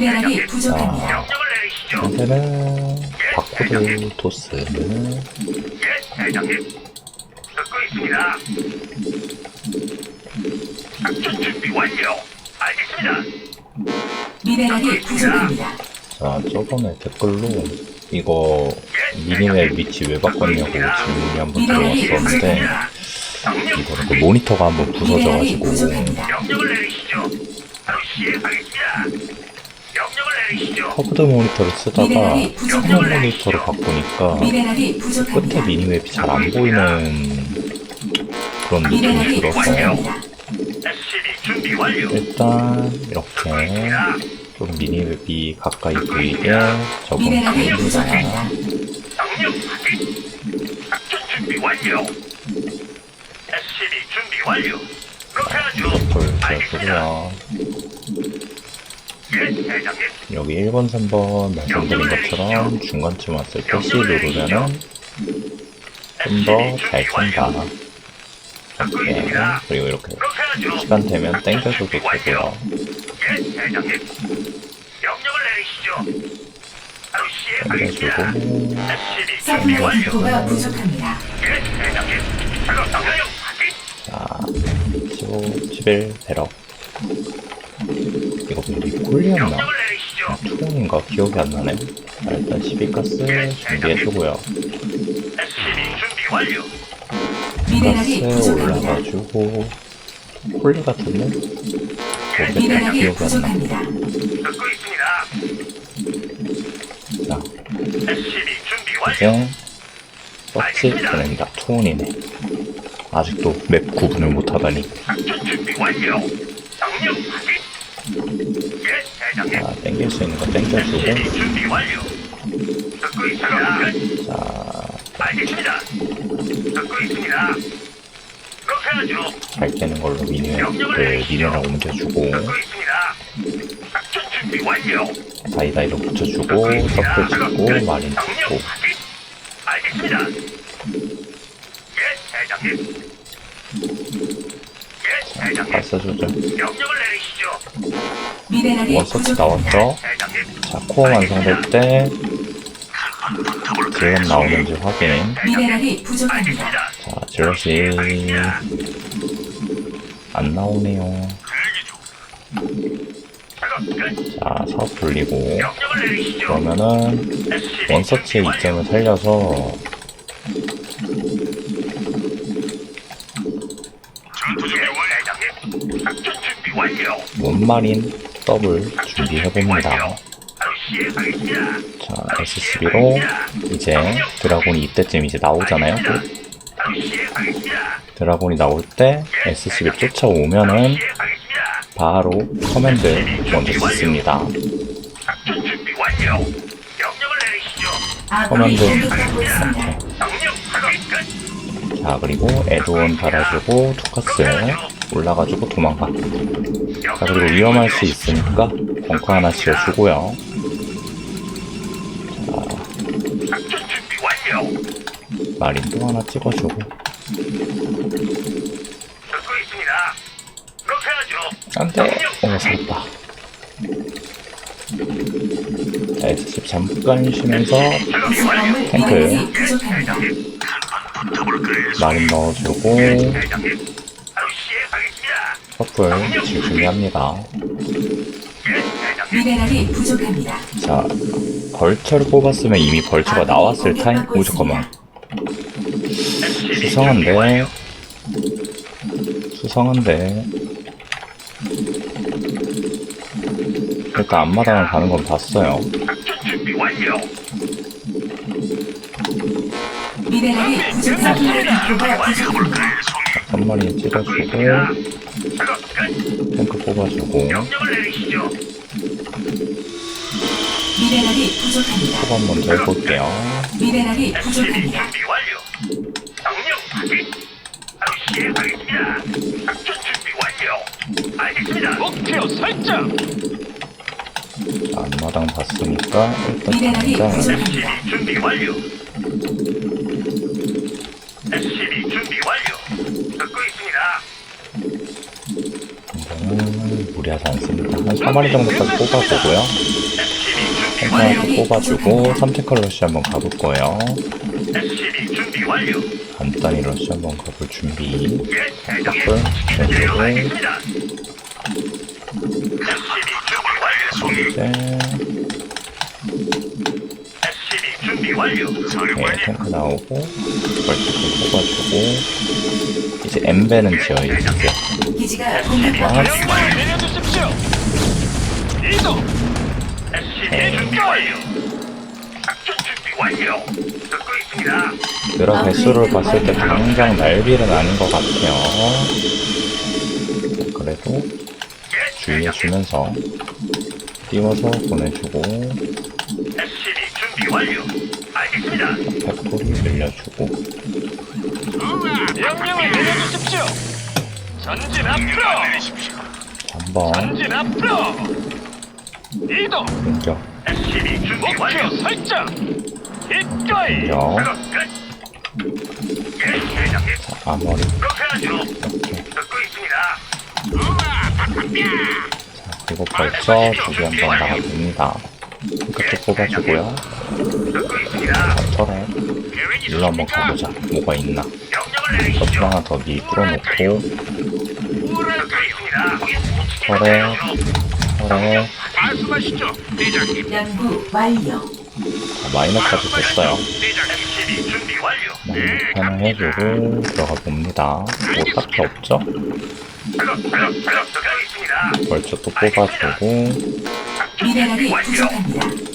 미네랄이 부족합니다. 명령을 내리시죠. 상태는 바코드 토스 예, 대장님. 듣고 있습니다. 작전 준비 완료. 알겠습니다. 미네랄이 부족합니다. 자 저번에 댓글로 이거 미니맵 위치 왜 바꿨냐고 질문이 한번 들어왔었는데 명령, 이거는 그 모니터가 한번 미네랄이 부서져가지고 부족합니다. 명령을 내리시죠. 바로 시행하겠습니다. 커브드 모니터를 쓰다가 부족합니다. 모니터로 바꾸니까 끝에. 미니맵이 잘 안 보이는 그런 느낌이 들어서. 일단 이렇게 좀 미니맵이 가까이 보이게 적응합니다. SCB 준비 완료. 그렇게 하죠. 이것들 알겠습니다. 지어주고요. 여기 1번, 3번 말씀드린 것처럼 중간쯤 왔을 때 C 누르면은 좀 더 잘 탄다. 네, 있습니다. 그리고 이렇게. 시간 되면 땡겨줘도 되고요. 땡겨주고 SCB 준비 서플라이 완료. 디포가 부족합니다. 자 15, 11 배럭 이거 뭐리 콜리였나? 내리시죠. 투공인가 기억이 안 나네. 자, 일단 12가스 준비해주고요. 가스. 올라가지고 홀리 같은데? 예, 모르겠다. 기억이 안 나. 자. 이제 서치 보냅니다. 투혼이네. 아직도 맵 구분을 못하다니. 작전 준비 완료. 명령 확인. 예, 대장님. 자, 땡길 수 있는 거 땡겨주고. SCB 준비 완료. 듣고 있습니다. 자, 알겠습니다. 듣고 있습니다. 그렇게 하죠. 잘 깨는 걸로 미니를, 미니랑 옮겨주고. 듣고 있습니다. 작전 준비 완료. 다이다이로 붙여주고, 서플 주고, 마린 주고. 알겠습니다. 예, 대장님. 예, 대장님. 가스 조절. 명령을. 미네랄이 원서치 부족합니다. 나왔죠? 자, 코어 완성될 때, 질럿 나오는지 확인. 미네랄이 부족합니다. 알겠습니다. 자, 질럿이 안 나오네요. 자, 사업 돌리고. 그러면은, 원서치의 이점을. 살려서, 원마린 더블 준비해봅니다. 자, SCB로 이제 드라곤이 이때쯤 이제 나오잖아요. 또. 드라곤이 나올 때 SCB 쫓아오면은. 바로 커맨드 먼저 짓습니다. 커맨드. 끝. 자, 그리고 에드온 달아주고 투카스 올라가지고 도망가. 자, 그리고 위험할 수 있으니까 벙커 하나 지어주고요. 완료. 마린도 하나 찍어주고. 듣고 있습니다. 그렇게 하죠. 안 돼! 어, 살았다. 자, SCB 잠깐 쉬면서 탱크. 마린 넣어주고 질 준비합니다. 미네랄이 부족합니다. 자, 벌처를 뽑았으면 이미 벌처가 나왔을 타임. 오, 잠깐만. 수상한데. 수상한데. 일단 앞마당을 가는 건 봤어요. 미네랄이 부족합니다. 부족합니다. 한 마리 끝. 탱크 뽑아주고, 명령을 내리시죠. 미네랄이 부족합니다. 컵한번더 해볼게요. 미네랄이 SCB 부족합니다. 준비 완료. 명령 확인. 바로 시행하겠습니다. 작전 준비 완료. 알겠습니다. 목표 설정. 자, 앞마당 봤으니까, 일단 미네랄이 당장 부족합니다. SCB 준비 완료. SCB 준비 완료. 듣고 있습니다. 이거는 무리하지 않습니다. 한 3마리 정도까지 뽑아보고요. 탱크 뽑아주고 3탱크 러시 한번 가볼 거예요. 간단히 러시 한번 가볼 준비. 준비되어 네. 송이. 네. 네. 탱크 나오고 벌칙을 뽑아주고 이제 엠베는 지어있어요. 기지가 공격받고 아, 있습니다. 명령을 내려주십시오. 이동. SCB 준비 완료. 작전 준비 완료. 듣고 있습니다. 드라 개수를 봤을 때 당장 날빌은 아닌 것 같아요. 그래도 예, 주의해주면서 띄워서 보내주고 SCB 준비 완료. 알겠습니다. 팩토리 늘려주고 명령을 내려주십시오. 전진 앞으로. 한번 전진 앞으로. 이동. 공격. 목표 설정. 기꺼이. 공격. 예. 아머리. 그리고 벌써 두개 한번 나가줍니다. 핑크도 뽑아주고요. 듣 계획 일로 한번? 가보자. 뭐가 있나? 버튼 하나 더미 뚫어놓고 뭐랄까요? 철에 철에 말씀하시죠, 대장님. 연구 완료. 다 마이너까지 됐어요. 완료. 네, 하나 해주고 들어가 봅니다. 뭐 딱히 없죠? 벌써 또 뽑아주고 미네랄이. 부족합니다.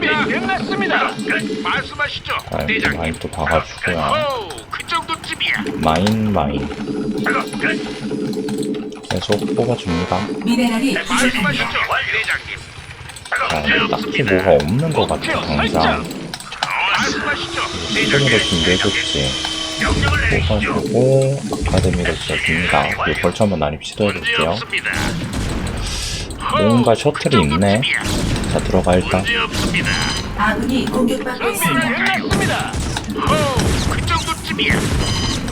준비? 끝났습니다. 끝. 말씀하시죠, 아, 대장님. 마인 또 봐가지고요. 오, 그 정도쯤이야. 마인 마인 작업 끝. 계속 뽑아줍니다. 미네랄이 말씀하시죠, 부족합니다. 대장님. 작업 문제 딱히. 뭐가 없는 것 같아 당장. 말씀하시죠, 대장님. 준비해줬지 명령을 내리시죠. 뽑아주고 아카데미를 지어줍니다. 그리고 벌써 한번 난입 시도해볼게요. 없습니다. 뭔가 오, 셔틀이 그 있네. 자 들어가 일단 문제 없습니다. 아군이 공격받고 준비 있습니다. 끝났습니다. 호, 그 정도쯤이야.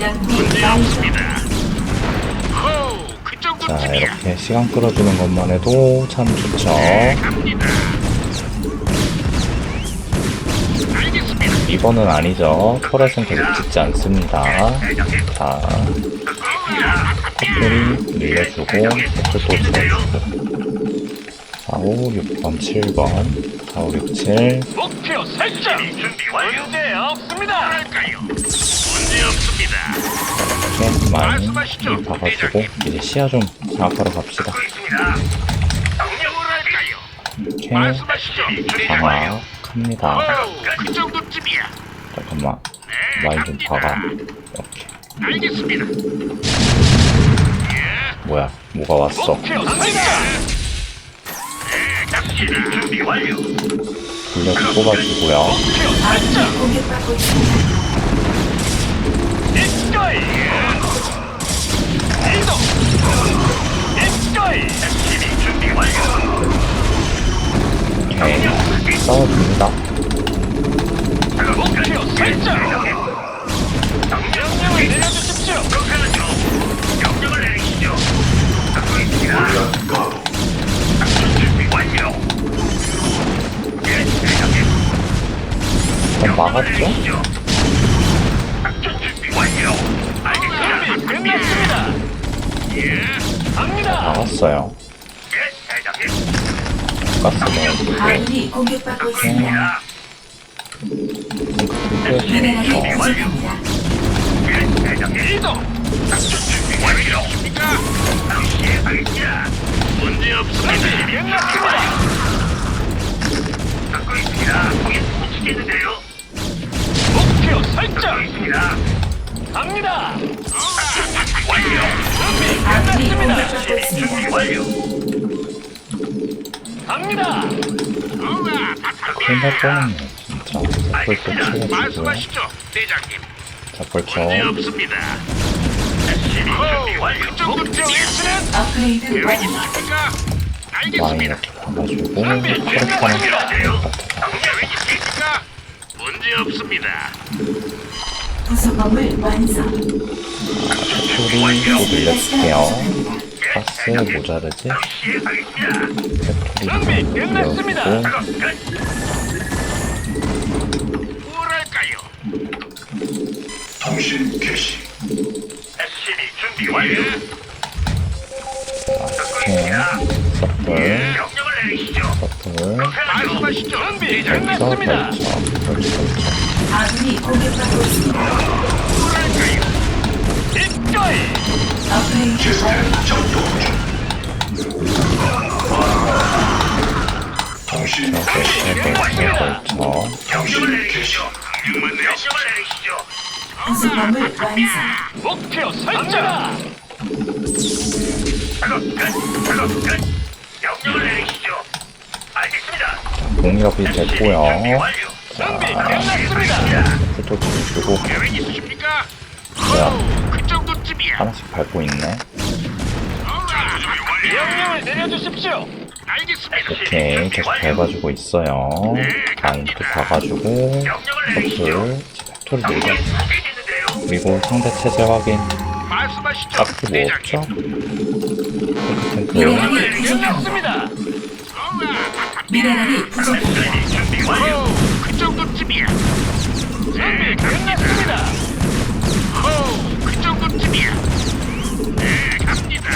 연구 문제 완료. 없습니다. 호, 그자 정도쯤이야. 이렇게 시간 끌어주는 것만 해도 참 좋죠. 네, 갑니다. 알겠습니다. 이거는 아니죠. 터렛은 계속 짓지 않습니다. 자. 커플이 늘려주고 커플 또 지어주고 4, 5, 6번, 7번 4, 5, 6, 7 목표 설정. 준비 완료. 문제 없습니다. 뭐랄까요? 문제 없습니다. 이렇게 많이 봐가지고 이제 시야 좀 장악하러 갑시다. 듣고 있습니다. 명령 뭐랄까요? 이렇게 말씀하시죠. 준비 완료. 장악합니다. 호, 그 정도쯤이야. 잠깐만 네, 마인 좀 갑니다. 봐가 이렇게 알겠습니다. 뭐야 뭐가 왔어 목표 설정. 작전 준비 완료. 불려서 뽑아주고요. 공격받고 있습니다. 갑니다. 막았어요 예, 대장님. 가스 넣어주고 아군이 공격받고 있습니다. 있습니다. 미네랄이 그리고 부족합니다. 예, 대장님. 이동. 작전 준비 완료. 입니까? 바로 시행하겠습니다. 문제 준비 없습니다. 끝났습니다. 듣고 있습니다. 거기 묻히겠는데요. 목표 듣고 설정. 있습니다. 갑니다. 아군이. 공격받고 있습니다. 완료. 갑니다. 큰일 뻔했네 진짜 자 벌써 쳐가지고요 말씀하시죠, 대장님. 자 벌써 문제 없습니다. SCB 준비 완료. 목표 위치는 업그레이드 계획 완료. 있습니까? 마인 알겠습니다. 이렇게 끝났습니다. 계획 있습니까? 문제 없습니다. 부속 건물 완성. 팩토리 예, 가스 모자르지? 준비 팩토리 끝났습니다. 끝. 뭐랄까요? 통신 개시 SCB 준비 완료. 이렇게 서플 명령을 내리시죠. 서플 말씀하시죠. 준비 여기서. 벌쳐 벌쳐 벌쳐 아군이 공격받고 있습니다. 뭐랄까요? 기꺼이 업그레이드 시스템 완료. 작동 중 통신 개시 이렇게 벌쳐 벌쳐 명령을 내리시죠. 명령을 내리시죠. 구성범을 완성. 목표 설정. 작업 끝. 작업 끝. 명령을 내리시죠. 알겠습니다. 공일업이 준비 됐고요 완료. 준비 끝났습니다. 그쪽 주고 계획 있으십니까? 뭐야 그 정도쯤이야. 하나씩 밟고 있네. 명령을 내려주십시오. 알겠습니다. 이렇게 계속 밟아주고 있어요 마인드 봐가지고 서플 팩토리 밀고. 그리고 상대 체제 확인 말씀하시죠. 딱히 뭐 없죠? 탱크. 끝났습니다. 미네랄이 부족합니다. 준비 완료. 그정 도쯤이야. 준비 끝났습니다. 호, 그 정도쯤이야. 네, 갑니다.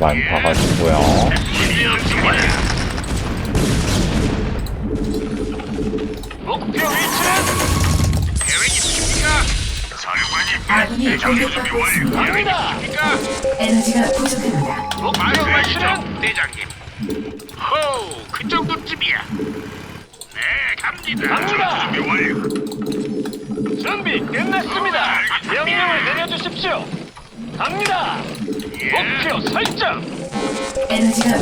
많이 봐가지고요 준비 완료. 목표 위치는 계획? 사령관님. 아군이 준비 공격받고 완료. 있습니다. 계획 있으십니까? 에너지가 부족합니다. 목표 위치는 말씀하시죠, 대장님. 호, 그 정도쯤이야. 네, 갑니다. 갑니다. 준비 완료. 준비 끝났습니다. 명령을 내려주십시오. 갑니다. 목표 설정. 에너지가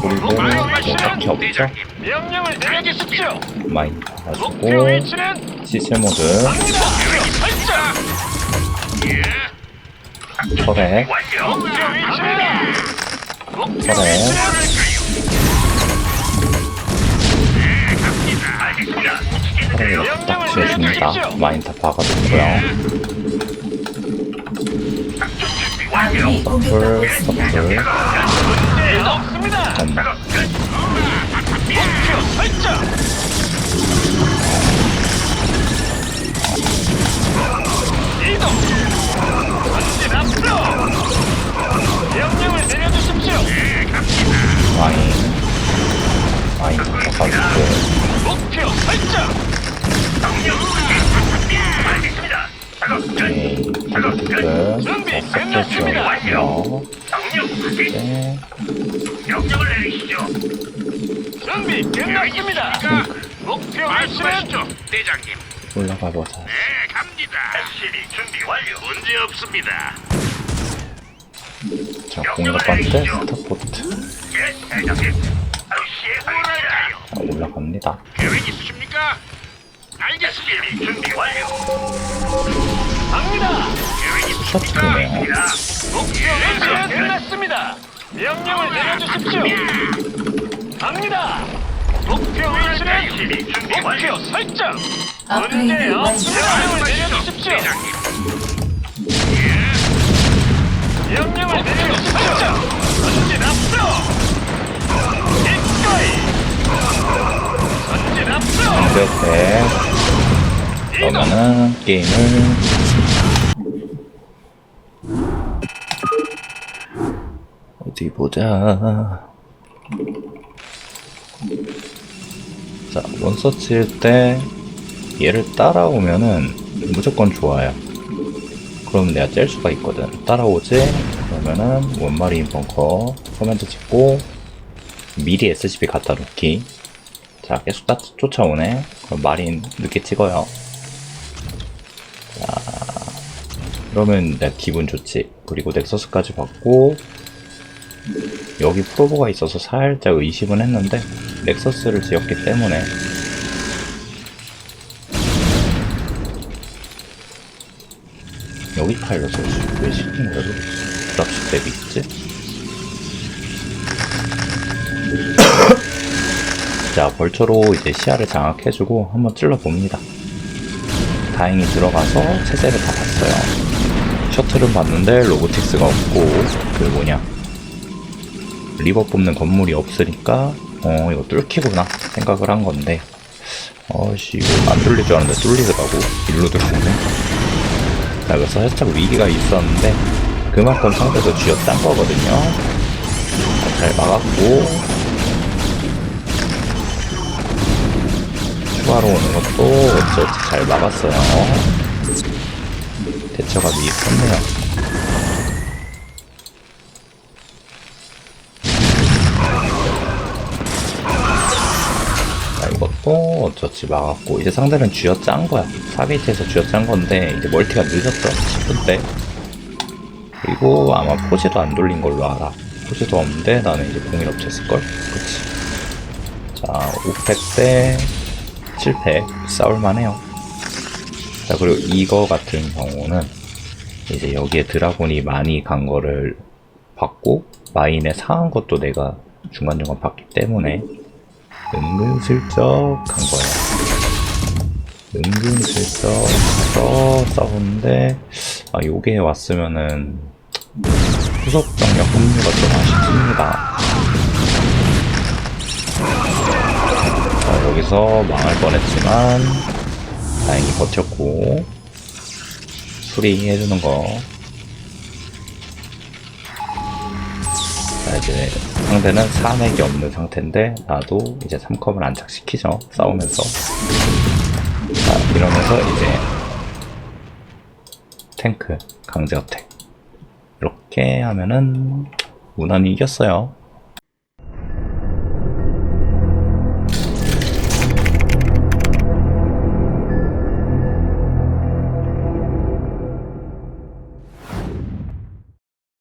부족합니다. 뭐 없죠? 명령을 내려주십시오. 목표 봐가지고 위치는 시슬 모드 갑니다. 설정. 예. 철액. 목표 목표. 위치는 철액 이렇게 딱 지어줍니다. 많이 다 공격받고 서플. 서플. 문제 없습니다. 목표 설정. 올라가 보자 네, 갑니다. SCB 준비 완료. 문제 없습니다. 자 공격반대 스타포트 예, 대장님. 바로 시행하겠습니다. 자 올라갑니다 계획 있으십니까? 알겠습니다. 준비 완료. 갑니다. 계획 있으십니까? 스타트네요. 목표 위치는 끝났습니다. 명령을 내려주십시오. 갑니다. 목표 위치는 SCB 준비 완료. 목표 설정. 업그레이드 문제 완료. 없습니다. 명령을 내려주십시오. 대장님. 명령을 내려주십시오. 전진 앞으로. 기꺼이. 전진 앞으로. 이렇게 이동. 그러면은 게임을 어디 보자 자 원서치일 때 얘를 따라오면은 무조건 좋아요 그럼 내가 짤 수가 있거든 따라오지 그러면은 원마리인 벙커 커맨드 찍고 미리 SCP 갖다 놓기 자, 계속 따, 쫓아오네. 그럼 마린 늦게 찍어요. 자, 그러면 내가 기분 좋지. 그리고 넥서스까지 받고, 여기 프로보가 있어서 살짝 의심은 했는데, 넥서스를 지었기 때문에, 여기 파일럿을 왜 시킨 거죠? 드랍십 랩이 있지? 자, 벌초로 이제 시야를 장악해주고 한번 찔러봅니다. 다행히 들어가서 체제를 다 봤어요. 셔틀은 봤는데 로보틱스가 없고 그 뭐냐 리버 뽑는 건물이 없으니까 어 이거 뚫기구나 생각을 한 건데 어씨 이거 안 뚫릴 줄 알았는데 뚫리더라고 일로 뚫리네 자 그래서 살짝 위기가 있었는데 그만큼 상대도 쥐어짠 거거든요. 자, 잘 막았고. 추가로 오는 것도 어찌어찌 잘 막았어요. 대처가 미흡했네요 자, 이것도 어쩌지 막았고. 이제 상대는 쥐어짠 거야. 4비트에서 쥐어짠 건데 이제 멀티가 늦었죠 10분 때. 그리고 아마 포지도 안 돌린 걸로 알아. 포지도 없는데 나는 이제 공일 없쳤을걸? 그치. 자 5팩 때 7팩. 싸울만해요. 자 그리고 이거 같은 경우는 이제 여기에 드라곤이 많이 간 거를 봤고 마인에 상한 것도 내가 중간중간 봤기 때문에 은근슬쩍 간 거야. 은근슬쩍 가서 싸우는데 아 요게 왔으면은 후속 병력 합류가 좀 아쉽습니다. 자 여기서 망할 뻔했지만 다행히 버텼고 수리해주는 거 자, 이제 상대는 4맥이 없는 상태인데 나도 이제 3컵을 안착시키죠. 싸우면서. 자, 이러면서 이제 탱크, 강제 어택. 이렇게 하면은 무난히 이겼어요.